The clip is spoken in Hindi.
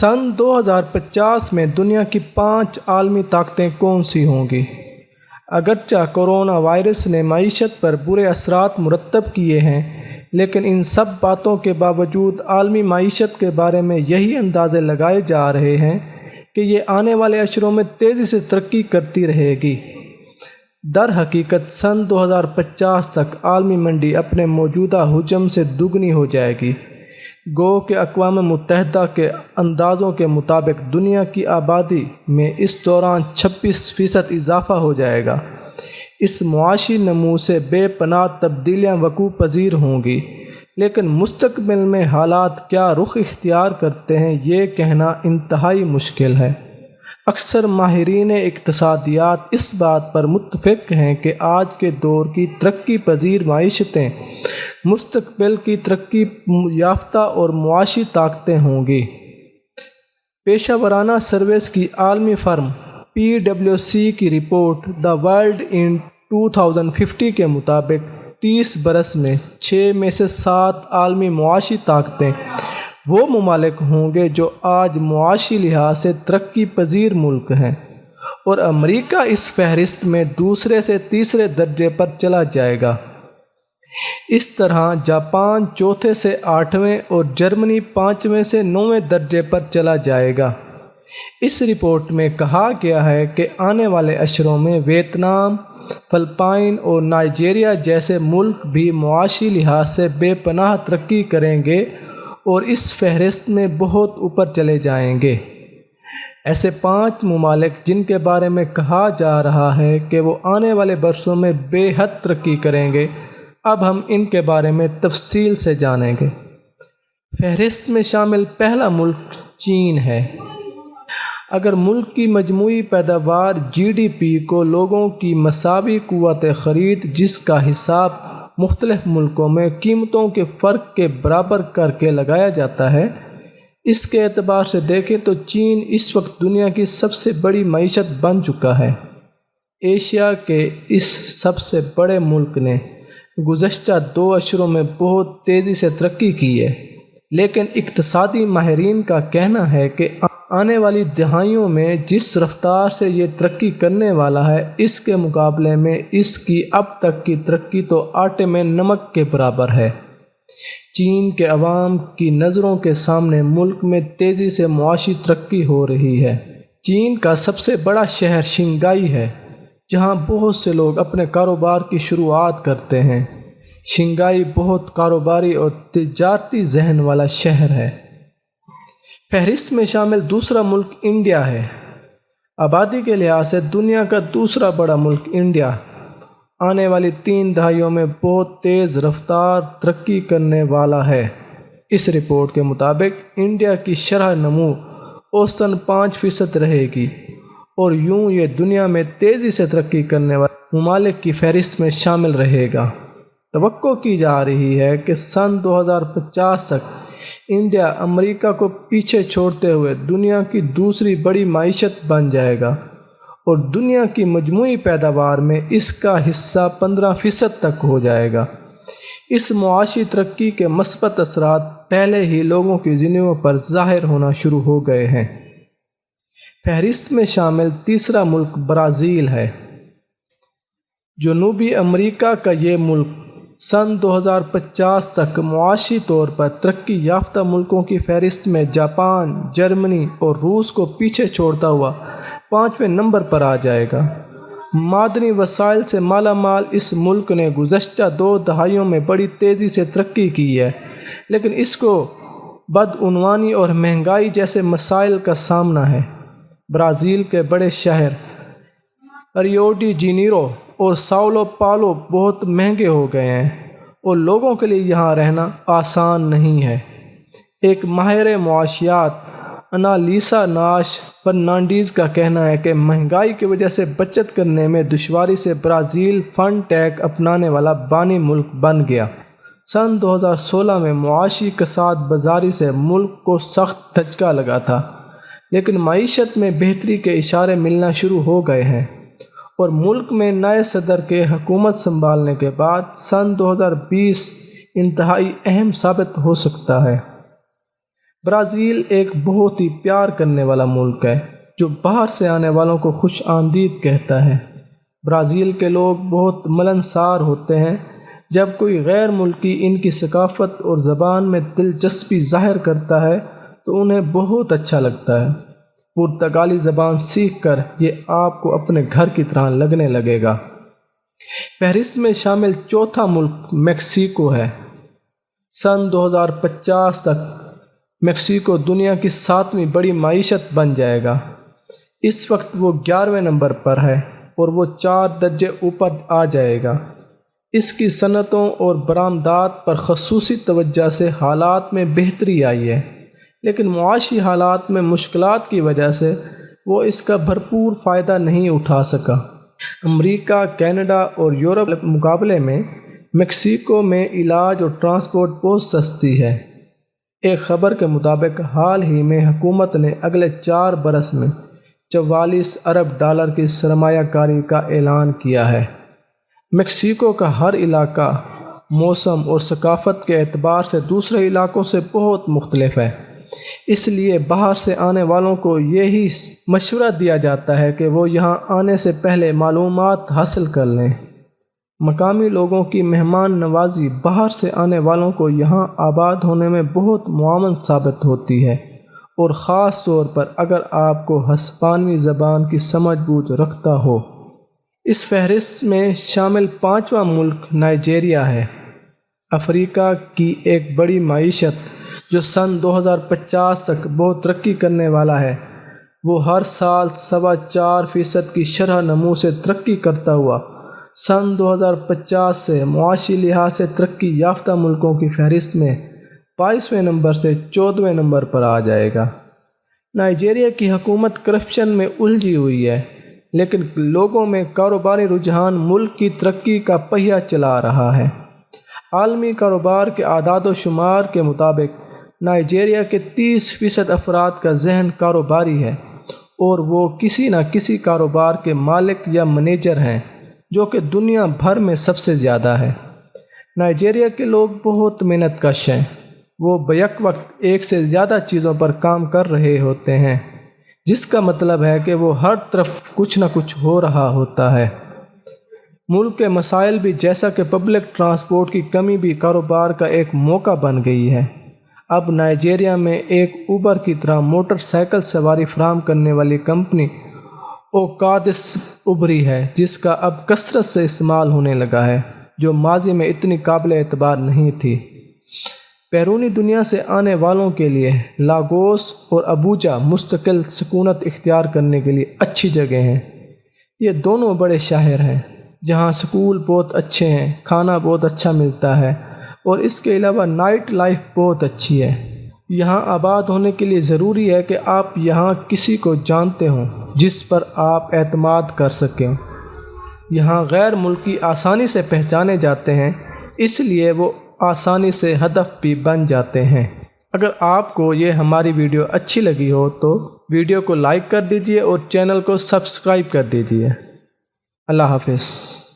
सन 2050 में दुनिया की पाँच आलमी ताकतें कौन सी होंगी? अगरचा कोरोना वायरस ने मीशत पर बुरे असरात मुरतब किए हैं, लेकिन इन सब बातों के बावजूद आलमी मीशत के बारे में यही अंदाजे लगाए जा रहे हैं कि ये आने वाले अशरों में तेज़ी से तरक्की करती रहेगी। दर हकीकत सन 2050 तक आलमी मंडी अपने मौजूदा हजम से दुगनी हो जाएगी। गो के अकवा मुतहदा के अंदाज़ों के मुताबिक दुनिया की आबादी में इस दौरान 26 फ़ीसद इजाफ़ा हो जाएगा। इस मुआशी नमू से बेपनाह तब्दीलियाँ वकू पजीर होंगी। लेकिन मुस्तबिल में हालात क्या रुख इख्तियार करते हैं, ये कहना इंतहाई मुश्किल है। अक्सर माहरीन इकतसादियात इस बात पर मुतफ़ हैं कि आज के दौर की तरक्की पजीर मीशतें मुस्तबिल की तरक्की, याफ्ता और मुआशी ताकतें होंगी। पेशा वराना सर्विस की आलमी फर्म पी डब्ल्यू सी की रिपोर्ट, द वर्ल्ड इन 2050 के मुताबिक 30 बरस में छः में से सात आलमी मुआशी ताकतें। वो ममालिक होंगे जो आज मुआशी लिहाज से तरक्की पजीर मुल्क हैं और अमरीका इस फहरिस्त में दूसरे से तीसरे दर्जे पर चला जाएगा। इस तरह जापान चौथे से आठवें और जर्मनी पाँचवें से नौवें दर्जे पर चला जाएगा। इस रिपोर्ट में कहा गया है कि आने वाले अशरों में वियतनाम, फ़लपाइन और नाइजेरिया जैसे मुल्क भी मुआशी लिहाज से बेपनाह तरक्की करेंगे और इस फहरिस्त में बहुत ऊपर चले जाएँगे। ऐसे पाँच ममालिक जिनके बारे में कहा जा रहा है कि वो आने वाले बरसों में बेहद तरक्की करेंगे अब हम इनके बारे में तफसील से जानेंगे। फहरिस्त में शामिल पहला मुल्क चीन है। अगर मुल्क की मजमू पैदावार जी डी पी को लोगों की मसावी क़वत ख़रीद, जिसका हिसाब मुख्तलिफ़ मुल्कों में कीमतों के फ़र्क के बराबर करके लगाया जाता है, इसके एतबार से देखें तो चीन इस वक्त दुनिया की सबसे बड़ी मीशत बन चुका है। एशिया के इस सबसे बड़े मुल्क ने गुज्त दो अशरों में बहुत तेज़ी से तरक्की की है। लेकिन इकतसादी माहरीन का कहना है कि आने वाली दहाइयों में जिस रफ्तार से ये तरक्की करने वाला है, इसके मुकाबले में इसकी अब तक की तरक्की तो आटे में नमक के बराबर है। चीन के अवाम की नज़रों के सामने मुल्क में तेज़ी से मुआशी तरक्की हो रही है। चीन का सबसे बड़ा शहर शिंगाई है। जहाँ बहुत से लोग अपने कारोबार की शुरुआत करते हैं। शिंगाई बहुत कारोबारी और तजारती जहन वाला शहर है। फहरिस्त में शामिल दूसरा मुल्क इंडिया है। आबादी के लिहाज से दुनिया का दूसरा बड़ा मुल्क इंडिया। आने वाली तीन दहाइयों में बहुत तेज़ रफ्तार तरक्की करने वाला है। इस रिपोर्ट के मुताबिक इंडिया की शरह नमू औसतन पाँच फ़ीसद रहेगी। और यूँ ये दुनिया में तेज़ी से तरक्की करने वाले ममालिक की फहरिस्त में शामिल रहेगा। तो की जा रही है कि सन 2050 तक इंडिया अमेरिका को पीछे छोड़ते हुए दुनिया की दूसरी बड़ी मीशत बन जाएगा और दुनिया की मजमू पैदावार में इसका हिस्सा पंद्रह फ़ीसद तक हो जाएगा। इस मुआशी तरक्की के मस्बत असरात पहले ही लोगों की ज़िंदगियों पर ज़ाहिर होना शुरू हो गए हैं। फहरिस्त में शामिल तीसरा मुल्क ब्राज़ील है जनूबी अमेरिका का ये मुल्क सन 2050 तक मुआशी तौर पर तरक्की याफ्ता मुल्कों की फहरिस्त में जापान, जर्मनी और रूस को पीछे छोड़ता हुआ पाँचवें नंबर पर आ जाएगा। मादनी वसाइल से माला माल इस मुल्क ने गुज्त दो दहाइयों में बड़ी तेज़ी से तरक्की की है, लेकिन इसको बदनवानी और महँगाई जैसे मसाइल का सामना है। ब्राज़ील के बड़े शहर। अरियोडी जीनीरो और साउलो पालो बहुत महँगे हो गए हैं और लोगों के लिए यहाँ रहना आसान नहीं है। एक माहिर मुआशियात अनालीसा नाश फर्नांडीज़ का कहना है कि महँगाई की वजह से बचत करने में दुशारी से ब्राज़ील फ़ंड टैग अपनाने वाला बानी मुल्क बन गया। सन 2016 में मुआशी कसाद बाजारी से मुल्क को सख्त धचका लगा था। लेकिन मीशत में बेहतरी के इशारे मिलना शुरू हो गए हैं और मुल्क में नए सदर के हुकूमत संभालने के बाद सन 2020 इंतहाई अहम साबित हो सकता है। ब्राज़ील एक बहुत ही प्यार करने वाला मुल्क है, जो बाहर से आने वालों को खुश आमदीद कहता है। ब्राज़ील के लोग बहुत मलनसार होते हैं, जब कोई गैर मुल्की इनकी सकाफ़त और ज़बान में दिलचस्पी ज़ाहिर करता है तो उन्हें बहुत अच्छा लगता है। पुर्तगाली ज़बान सीख कर ये आपको अपने घर की तरह लगने लगेगा। फहरिस्त में शामिल चौथा मुल्क मेक्सिको है। सन 2050 तक मेक्सिको दुनिया की सातवीं बड़ी मीशत बन जाएगा। इस वक्त वो ग्यारहवें नंबर पर है और वो चार दर्जे ऊपर आ जाएगा। इसकी सनतों और बरामदात पर खसूसी तवज्जा से हालात में बेहतरी आई है। लेकिन मुआशी हालात में मुश्किल की वजह से वो इसका भरपूर फ़ायदा नहीं उठा सका। अमरीका, कनाडा और यूरोप मुकाबले में मेक्सिको में इलाज और ट्रांसपोर्ट बहुत सस्ती है। एक ख़बर के मुताबिक, हाल ही में हुकूमत ने अगले चार बरस में चवालीस अरब डॉलर की सरमाकारी का ऐलान किया है। मेक्सिको का हर इलाका, मौसम और सकाफ़त के अतबार से दूसरे इलाकों से बहुत मुख्तलफ है। इसलिए बाहर से आने वालों को यही मशवरा दिया जाता है कि वो यहाँ आने से पहले मालूम हासिल कर लें। मकामी लोगों की मेहमान नवाजी बाहर से आने वालों को यहाँ आबाद होने में बहुत मुआवन साबित होती है। और ख़ास तौर पर अगर आपको हस्पानवी ज़बान की समझ बूझ रखता हो। इस फहरिस्त में शामिल पाँचवा मुल्क नाइजेरिया है। अफ्रीका की एक बड़ी मीशत जो सन 2050 तक बहुत तरक्की करने वाला है, वो हर साल सवा चार फ़ीसद की शरह नमू से तरक्की करता हुआ, सन 2050 से मुआशी लिहाज से तरक्की याफ्ता मुल्कों की फहरिस्त में बाईसवें नंबर से चौदहवें नंबर पर आ जाएगा। नाइजेरिया की हुकूमत करप्शन में उलझी हुई है, लेकिन लोगों में कारोबारी रुझान मुल्क की तरक्की का पहिया चला रहा है। आलमी कारोबार के आदाद शुमार के मुताबिक नाइजेरिया के 30 फ़ीसद अफराद का जहन कारोबारी है और वो किसी न किसी कारोबार के मालिक या मैनेजर हैं, जो कि दुनिया भर में सबसे ज़्यादा है। नाइजेरिया के लोग बहुत मेहनत कश हैं। वो बैक वक्त एक से ज़्यादा चीज़ों पर काम कर रहे होते हैं, जिसका मतलब है कि वो हर तरफ़ कुछ ना कुछ हो रहा होता है। मुल्क के मसाइल भी जैसा कि पब्लिक ट्रांसपोर्ट की कमी भी कारोबार का एक मौका बन गई है। अब नाइजेरिया में एक ऊबर की तरह मोटरसाइकिल सवारी फ्राहम करने वाली कंपनी ओकादिस उभरी है, जिसका अब कसरत से इस्तेमाल होने लगा है, जो माजी में इतनी काबिल एतबार नहीं थी। बैरूनी दुनिया से आने वालों के लिए लागोस और अबूजा मुस्तकिल सकूनत इख्तियार करने के लिए अच्छी जगह हैं। ये दोनों बड़े शहर हैं, जहाँ स्कूल बहुत अच्छे हैं, खाना बहुत अच्छा मिलता है और इसके अलावा नाइट लाइफ बहुत अच्छी है। यहाँ आबाद होने के लिए ज़रूरी है कि आप यहाँ किसी को जानते हों, जिस पर आप एतमाद कर सकें। यहाँ गैर मुल्की आसानी से पहचाने जाते हैं, इसलिए वो आसानी से हदफ भी बन जाते हैं। अगर आपको ये हमारी वीडियो अच्छी लगी हो तो वीडियो को लाइक कर दीजिए और चैनल को सब्सक्राइब कर दीजिए। अल्लाह हाफिज़।